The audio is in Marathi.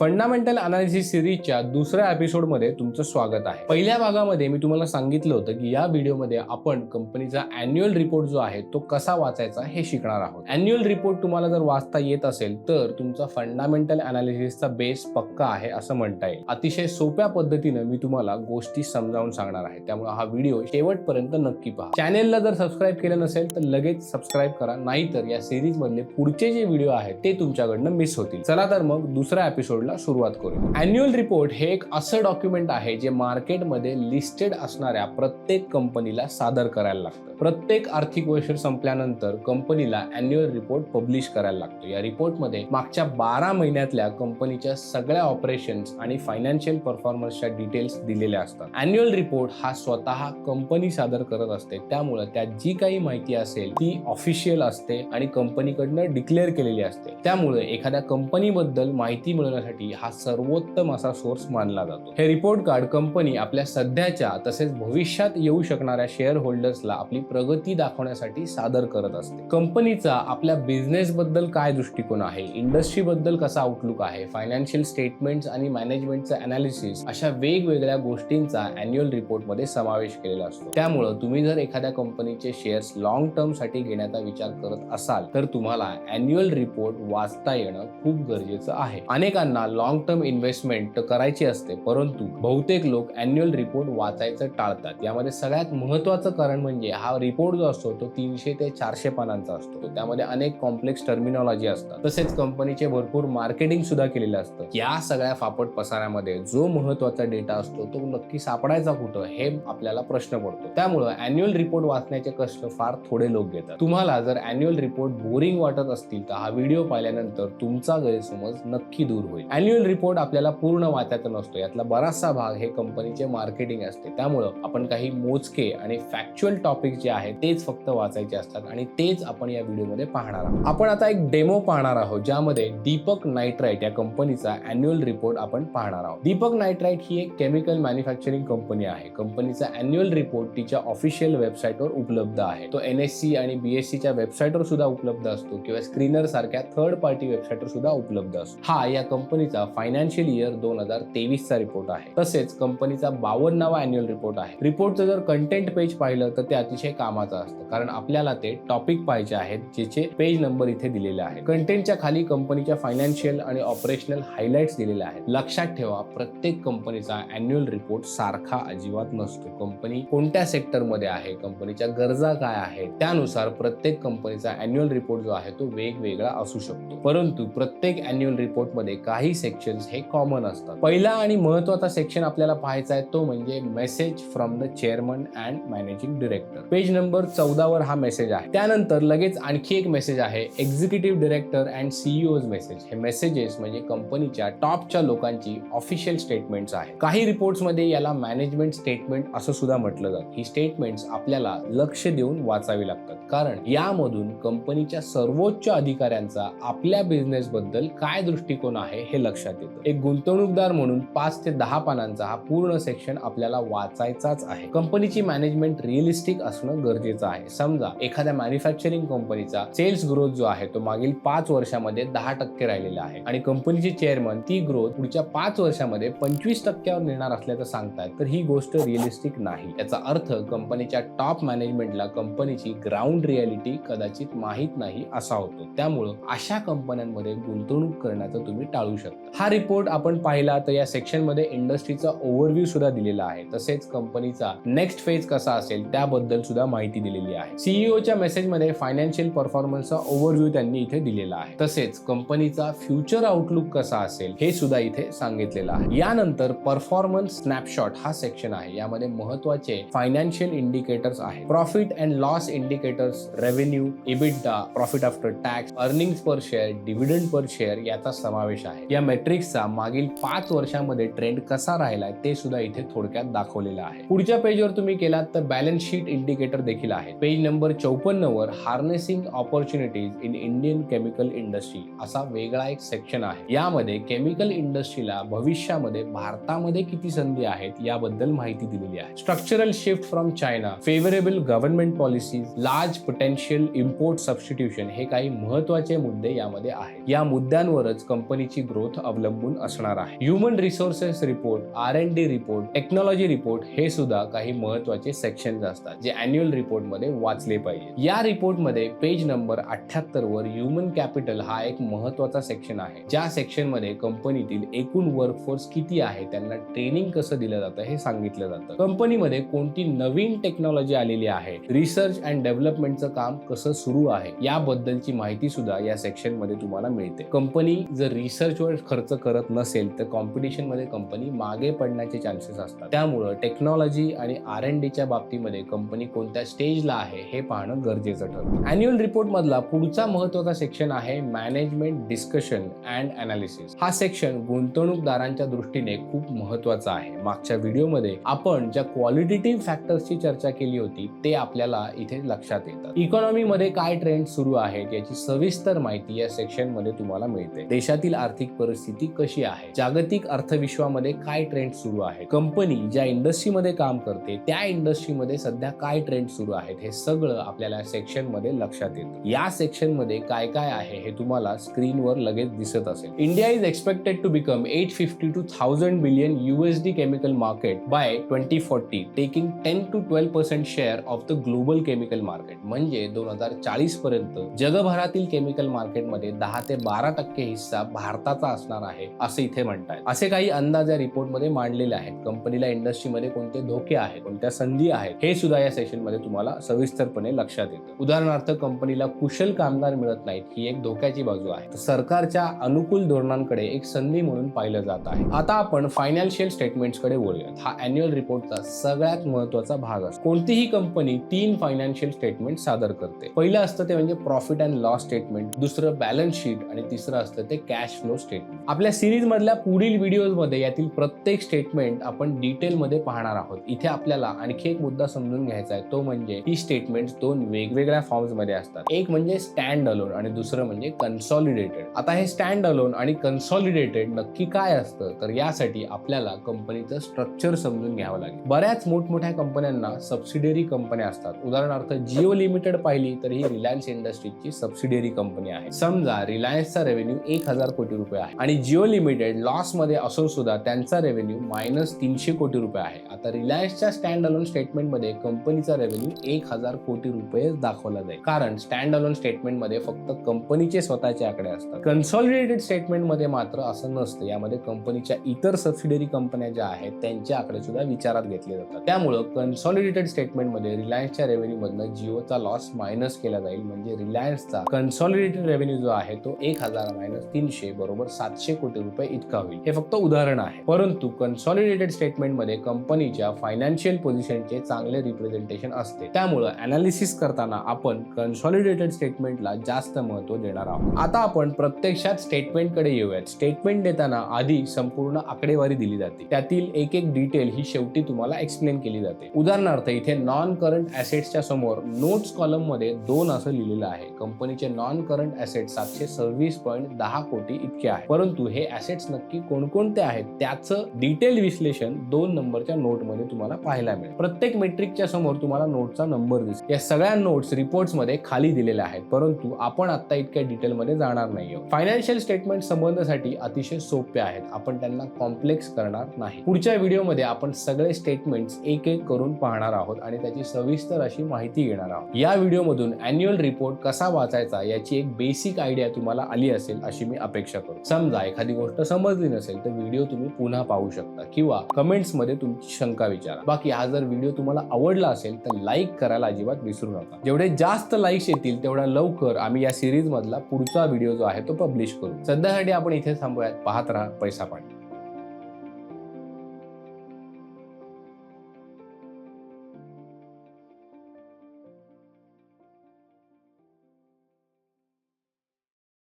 फंडामेंटल अनालिसिस सिरीजच्या दुसऱ्या एपिसोडमध्ये तुमचं स्वागत आहे. पहिल्या भागामध्ये मी तुम्हाला सांगितलं होतं की या व्हिडिओमध्ये आपण कंपनीचा अॅन्युअल रिपोर्ट जो आहे तो कसा वाचायचा हे शिकणार आहोत. अॅन्युअल रिपोर्ट तुम्हाला जर वाचता येत असेल तर तुमचा फंडामेंटल अनालिसिसचा बेस पक्का आहे असं म्हणता येईल. अतिशय सोप्या पद्धतीनं मी तुम्हाला गोष्टी समजावून सांगणार आहे. त्यामुळे हा व्हिडिओ शेवटपर्यंत नक्की पहा. चॅनेलला जर सबस्क्राईब केलं नसेल तर लगेच सबस्क्राईब करा. नाहीतर या सिरीज मधले पुढचे जे व्हिडिओ आहेत ते तुमच्याकडनं मिस होतील. चला तर मग दुसरा एपिसोड एपिसोडला सुरुवात करू अॅन्युअल रिपोर्ट हे एक असं डॉक्युमेंट आहे जे मार्केटमध्ये लिस्टेड असणाऱ्या प्रत्येक कंपनीला सादर करायला लागतं. प्रत्येक आर्थिक वर्ष संपल्यानंतर कंपनीला अॅन्युअल रिपोर्ट पब्लिश करायला लागतो. या रिपोर्टमध्ये मागच्या बारा महिन्यातल्या कंपनीच्या सगळ्या ऑपरेशन्स आणि फायनान्शियल परफॉर्मन्सच्या डिटेल्स दिलेल्या असतात. अॅन्युअल रिपोर्ट हा स्वतः कंपनी सादर करत असते. त्यामुळे त्यात जी काही माहिती असेल ती ऑफिशियल असते आणि कंपनीकडनं डिक्लेअर केलेली असते. त्यामुळे एखाद्या कंपनीबद्दल माहिती मिळवण्यासाठी हा सर्वोत्तम असा सोर्स मानला जातो. हे रिपोर्ट कार्ड कंपनी आपल्या सध्याच्या तसेच भविष्यात येऊ शकणाऱ्या शेअर होल्डर्सला आपली प्रगती दाखवण्यासाठी सादर करत असते. कंपनीचा आपल्या बिझनेस बद्दल काय दृष्टिकोन आहे? इंडस्ट्री बद्दल कसा आउटलुक आहे? फायनान्शियल स्टेटमेंट्स आणि मॅनेजमेंटचं अनालिसिस अशा वेगवेगळ्या गोष्टींचा अॅन्युअल रिपोर्टमध्ये समावेश केलेला असतो. त्यामुळं तुम्ही जर एखाद्या कंपनीचे शेअर्स लॉंग टर्मसाठी घेण्याचा विचार करत असाल तर तुम्हाला अॅन्युअल रिपोर्ट वाचता येणं खूप गरजेचं आहे. अनेकांना लॉंग टर्म इन्व्हेस्टमेंट करायची असते परंतु बहुतेक लोक अॅन्युअल रिपोर्ट वाचायचं टाळतात. यामध्ये सगळ्यात महत्वाचं कारण म्हणजे हा रिपोर्ट जो असतो तो तीनशे ते चारशे पानांचा असतो. त्यामध्ये अनेक कॉम्प्लेक्स टर्मिनॉलॉजी असतात. तसेच कंपनीचे भरपूर मार्केटिंग सुद्धा केलेलं असतं. या सगळ्या फापट पसाऱ्यामध्ये जो महत्त्वाचा डेटा असतो तो नक्की सापडायचा कुठं हे आपल्याला प्रश्न पडतो. त्यामुळं अॅन्युअल रिपोर्ट वाचण्याचे कष्ट फार थोडे लोक घेतात. तुम्हाला जर अॅन्युअल रिपोर्ट बोरिंग वाटत असतील तर हा व्हिडिओ पाहिल्यानंतर तुमचा गैरसमज नक्की दूर होईल. अॅन्युअल रिपोर्ट आपल्याला पूर्ण वाचायचा नसतो. यातला बराचसा भाग हे कंपनीचे मार्केटिंग असते. त्यामुळं आपण काही मोजके आणि फॅक्च्युअल टॉपिक जे आहेत तेच फक्त वाचायचे असतात आणि तेच आपण या व्हिडिओमध्ये पाहणार आहोत. आपण आता एक डेमो पाहणार आहोत ज्यामध्ये दीपक नायट्राईट या कंपनीचा अॅन्युअल रिपोर्ट आपण पाहणार आहोत. दीपक नायट्राईट ही एक केमिकल मॅन्युफॅक्चरिंग कंपनी आहे. कंपनीचा अॅन्युअल रिपोर्ट तिच्या ऑफिशियल वेबसाईटवर उपलब्ध आहे. तो एन एस सी आणि बीएससी च्या वेबसाईटवर सुद्धा उपलब्ध असतो किंवा स्क्रीनर सारख्या थर्ड पार्टी वेबसाईटवर सुद्धा उपलब्ध असतो. हा या कंपनी कंपनीचा फायनान्शियल इयर दोन हजार तेवीसचा रिपोर्ट आहे. तसेच कंपनीचा बावन्नावा अॅन्युअल रिपोर्ट आहे. रिपोर्टचं जर कंटेंट पेज पाहिलं तर ते अतिशय कामाचं असतं. कारण आपल्याला ते टॉपिक पाहिजे आहेत ज्याचे पेज नंबर इथे दिलेले आहे कंटेंटच्या खाली कंपनीच्या फायनान्शियल आणि ऑपरेशनल हायलाइट्स दिलेले आहेत. लक्षात ठेवा प्रत्येक कंपनीचा अॅन्युअल रिपोर्ट सारखा अजिबात नसतो. कंपनी कोणत्या सेक्टरमध्ये आहे कंपनीच्या गरजा काय आहेत त्यानुसार प्रत्येक कंपनीचा अॅन्युअल रिपोर्ट जो आहे तो वेगवेगळा असू शकतो. परंतु प्रत्येक अॅन्युअल रिपोर्टमध्ये काही सेक्शन हे कॉमन असतात. पहिला आणि महत्त्वाचा सेक्शन आपल्याला पाहायचा आहे तो म्हणजे message from the chairman and managing director page number चौदा वर हा मेसेज आहे. त्यानंतर लगेच आणखी एक मेसेज आहे executive director and CEO message हे मेसेजेस म्हणजे कंपनीच्या टॉपच्या लोकांची ऑफिशियल स्टेटमेंट्स आहे काही रिपोर्ट्समध्ये याला मॅनेजमेंट स्टेटमेंट असं सुद्धा म्हटलं जातं. ही स्टेटमेंट्स आपल्याला लक्ष देऊन वाचावी लागतात. कारण यामधून कंपनीच्या सर्वोच्च अधिकाऱ्यांचा आपल्या बिझनेस बद्दल काय दृष्टिकोन आहे हे लक्षात येतं. एक गुंतवणूकदार म्हणून पाच ते दहा पानांचा हा पूर्ण सेक्शन आपल्याला वाचायचाच आहे. कंपनीची मॅनेजमेंट रिअलिस्टिक असणं गरजेचं आहे. समजा एखाद्या मॅन्युफॅक्चरिंग कंपनीचा सेल्स ग्रोथ जो आहे तो मागील पाच वर्षामध्ये दहा टक्के राहिलेला आहे. आणि कंपनीचे चेअरमन ती ग्रोथ पुढच्या पाच वर्षामध्ये पंचवीस टक्क्यावर नेणार असल्याचं सांगतायत तर ही गोष्ट रिअलिस्टिक नाही. याचा अर्थ कंपनीच्या टॉप मॅनेजमेंटला कंपनीची ग्राउंड रियालिटी कदाचित माहीत नाही असा होतो. त्यामुळं अशा कंपन्यांमध्ये गुंतवणूक करण्याचं तुम्ही टाळू शकता. हा रिपोर्ट आपण पाहिला तर या सेक्शनमध्ये इंडस्ट्रीचा ओव्हरव्ह्यू सुद्धा दिलेला आहे. तसेच कंपनीचा नेक्स्ट फेज कसा असेल त्याबद्दल सुद्धा माहिती दिलेली आहे. सीईओच्या मेसेजमध्ये फायनान्शियल परफॉर्मन्सचा ओव्हरव्ह्यू त्यांनी इथे दिलेला आहे. तसेच कंपनीचा फ्युचर आउटलुक कसा असेल हे सुद्धा इथे सांगितलेलं आहे. यानंतर परफॉर्मन्स स्नॅपशॉट हा सेक्शन आहे. यामध्ये महत्त्वाचे फायनान्शियल इंडिकेटर्स आहे profit and loss indicators revenue EBITDA profit after tax earning per share dividend per share याचा समावेश आहे. या मेट्रिक्सचा मागील पाच वर्षामध्ये ट्रेंड कसा राहिलाय ते सुद्धा इथे थोडक्यात दाखवलेलं आहे. पुढच्या पेजवर तुम्ही केलात तर बॅलन्स शीट इंडिकेटर देखील आहे पेज नंबर चौपन्न वर harnessing opportunities in Indian chemical industry असा वेगळा एक सेक्शन आहे. यामध्ये केमिकल इंडस्ट्रीला भविष्यामध्ये भारतामध्ये किती संधी आहेत याबद्दल माहिती दिलेली आहे. Structural shift from China favourable government policies large potential import substitution हे काही महत्त्वाचे मुद्दे यामध्ये आहेत. या मुद्द्यांवरच कंपनीची ग्रोथ ग्रोथ अवलंबून असणार आहे. Human resources report R and D report technology report हे सुद्धा काही महत्त्वाचे सेक्शन असतात जे अॅन्युअल रिपोर्टमध्ये वाचले पाहिजे. या रिपोर्टमध्ये पेज नंबर अठ्याहत्तर वर ह्युमन कॅपिटल हा एक महत्त्वाचा सेक्शन आहे. ज्या सेक्शनमध्ये कंपनीतील एकूण वर्कफोर्स किती आहे त्यांना ट्रेनिंग कसं दिलं जातं हे सांगितलं जातं. कंपनीमध्ये कोणती नवीन टेक्नॉलॉजी आलेली आहे रिसर्च अँड डेव्हलपमेंटचं काम कसं सुरू आहे याबद्दलची माहिती सुद्धा या सेक्शनमध्ये तुम्हाला मिळते. कंपनी जर रिसर्चवर खर्च करत नसेल तर कॉम्पिटिशनमध्ये कंपनी मागे पडण्याचे चान्सेस असतात. त्यामुळं टेक्नॉलॉजी आणि आर एन डीच्या बाबतीमध्ये कंपनी कोणत्या स्टेजला आहे हे पाहणं गरजेचं ठरतं. अॅन्युअल रिपोर्टमधला पुढचा महत्त्वाचा सेक्शन आहे मॅनेजमेंट डिस्कशन अँड अनालिसिस हा सेक्शन गुंतवणूकदारांच्या दृष्टीने खूप महत्त्वाचा आहे. मागच्या व्हिडिओमध्ये आपण ज्या क्वालिटेटिव्ह फॅक्टर्सची चर्चा केली होती ते आपल्याला इथे लक्षात येतात. इकॉनॉमीमध्ये काय ट्रेंड सुरू आहेत याची सविस्तर माहिती या सेक्शनमध्ये तुम्हाला मिळते. देशातील आर्थिक परिस्थिती कशी आहे? जागतिक अर्थविश्वामध्ये काय ट्रेंड सुरू आहे? कंपनी ज्या इंडस्ट्रीमध्ये काम करते त्या इंडस्ट्रीमध्ये सध्या काय ट्रेंड सुरू आहेत? हे सगळं आपल्याला सेक्शनमध्ये लक्षात येतं. या सेक्शनमध्ये काय काय आहे हे तुम्हाला स्क्रीनवर लगेच दिसत असेल. India is expected to become eight fifty two thousand billion USD chemical market by twenty forty taking ten to twelve percent share of the global chemical market म्हणजे दोन हजार चाळीस पर्यंत जगभरातील केमिकल मार्केटमध्ये दहा ते बारा टक्के हिस्सा भारताचा असणार आहे असे इथे म्हणतात असे काही अंदाज या रिपोर्टमध्ये मांडलेले आहेत. कंपनीला इंडस्ट्रीमध्ये कोणते धोके आहेत कोणत्या संधी आहेत हे सुद्धा या सेशनमध्ये तुम्हाला सविस्तरपणे लक्षात येतं. उदाहरणार्थ कंपनीला कुशल कामगार मिळत नाहीत ही एक धोक्याची बाजू आहे. सरकारच्या अनुकूल धोरणांकडे एक संधी म्हणून पाहिलं जात आहे. आता आपण फायनान्शियल स्टेटमेंट्सकडे वळूयात. हा अॅन्युअल रिपोर्टचा सगळ्यात महत्त्वाचा भाग असतो. कोणतीही कंपनी तीन फायनान्शियल स्टेटमेंट सादर करते. पहिलं असतं ते म्हणजे प्रॉफिट अँड लॉस स्टेटमेंट दुसरं बॅलन्स शीट आणि तिसरं असतं ते कॅश फ्लो स्टेटमेंट आपल्या सिरीज मधल्या पुढील व्हिडिओजमध्ये यातील प्रत्येक स्टेटमेंट आपण डिटेलमध्ये पाहणार आहोत. इथे आपल्याला आणखी एक मुद्दा समजून घ्यायचा आहे. तो म्हणजे ही स्टेटमेंट दोन वेगवेगळ्या फॉर्म्समध्ये असतात. एक म्हणजे स्टँड अलोन आणि दुसरं म्हणजे कन्सॉलिडेटेड आता हे स्टँड अलोन आणि कन्सॉलिडेटेड नक्की काय असतं? तर यासाठी आपल्याला कंपनीचं स्ट्रक्चर समजून घ्यावं लागेल. बऱ्याच मोठमोठ्या कंपन्यांना सबसिडियरी कंपन्या असतात. उदाहरणार्थ जिओ लिमिटेड पाहिली तर ही रिलायन्स इंडस्ट्रीजची सबसिडियरी कंपनी आहे. समजा रिलायन्सचा रेव्हेन्यू एक हजार कोटी रुपये आहे. आणि जिओ लिमिटेड लॉसमध्ये असून सुद्धा त्यांचा रेव्हेन्यू मायनस तीनशे कोटी रुपये आहे. आता रिलायन्सच्या स्टँड अलोन स्टेटमेंटमध्ये कंपनीचा रेव्हेन्यू एक हजार कोटी रुपये दाखवला जाईल. कारण स्टँड अलोन स्टेटमेंटमध्ये फक्त कंपनीचे स्वतःचे आकडे असतात. कन्सॉलिडेटेड स्टेटमेंटमध्ये मात्र असं नसतं. यामध्ये कंपनीच्या इतर सबसिडरी कंपन्या ज्या आहेत त्यांचे आकडे सुद्धा विचारात घेतले जातात. त्यामुळं कन्सॉलिडेटेड स्टेटमेंटमध्ये रिलायन्सच्या रेव्हेन्यू मधनं जिओचा लॉस मायनस केला जाईल. म्हणजे रिलायन्सचा कन्सॉलिडेटेड रेव्हेन्यू जो आहे तो एक हजार मायनस तीनशे बरोबर सातशे कोटी रुपये इतका होईल. हे फक्त उदाहरण आहे. परंतु कन्सॉलिडेटेड स्टेटमेंटमध्ये कंपनीच्या फायनान्शियल पोझिशनचे चांगले रिप्रेझेंटेशन असते. त्यामुळं अनालिसिस करताना आपण कन्सॉलिडेटेड स्टेटमेंटला जास्त महत्त्व देणार आहोत. आता आपण प्रत्यक्षात स्टेटमेंटकडे येऊयात. स्टेटमेंट देताना आधी संपूर्ण आकडेवारी दिली जाते. त्यातील एक एक डिटेल ही शेवटी तुम्हाला एक्सप्लेन केली जाते. उदाहरणार्थ इथे नॉन करंट ॲसेट्सच्या समोर नोट्स कॉलममध्ये दोन असं लिहिलेलं आहे. कंपनीचे नॉन करंट ऍसेट सातशे सव्वीस पॉईंट दहा कोटी इतके आहे. परंतु हे ॲसेट्स नक्की कोणकोणते आहेत त्याचं डिटेल विश्लेषण दोन नंबरच्या नोटमध्ये तुम्हाला पाहायला मिळेल. प्रत्येक मेट्रिकच्या समोर तुम्हाला नोटचा नंबर दिसेल. या सगळ्या नोट्स रिपोर्ट्समध्ये खाली दिलेल्या आहेत परंतु आपण आता इतक्या डिटेल मध्ये जाणार नाही फायनान्शियल स्टेटमेंट संबंधासाठी अतिशय सोपे आहेत. आपण त्यांना कॉम्प्लेक्स करणार नाही. पुढच्या व्हिडिओमध्ये आपण सगळे स्टेटमेंट्स एक एक करून पाहणार आहोत आणि त्याची सविस्तर अशी माहिती घेणार आहोत. या व्हिडिओमधून अॅन्युअल रिपोर्ट कसा वाचायचा याची एक बेसिक आयडिया तुम्हाला आली असेल अशी मी अपेक्षा करतो समजा एखादी गोष्ट समजली नसेल तर व्हिडिओ तुम्ही पुन्हा पाहू शकता किंवा कमेंट्समध्ये तुमची शंका विचारा. बाकी हा जर व्हिडिओ तुम्हाला आवडला असेल तर लाईक करायला अजिबात विसरू नका. जेवढे जास्त लाईक्स येतील तेवढ्या लवकर आम्ही या सिरीज मधला पुढचा व्हिडिओ जो आहे तो पब्लिश करू. सध्यासाठी आपण इथे थांबूयात. पाहत राहा पैसा पाणी